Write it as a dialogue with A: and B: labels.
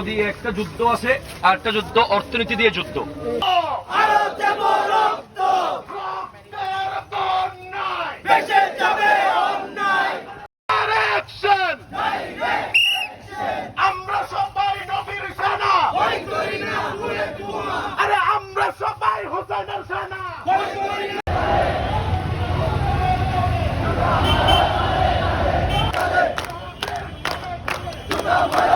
A: দিয়ে একটা যুদ্ধ আছে আর একটা যুদ্ধ অর্থনীতি দিয়ে যুদ্ধ
B: আমরা সবাই হোসেনের Bravo!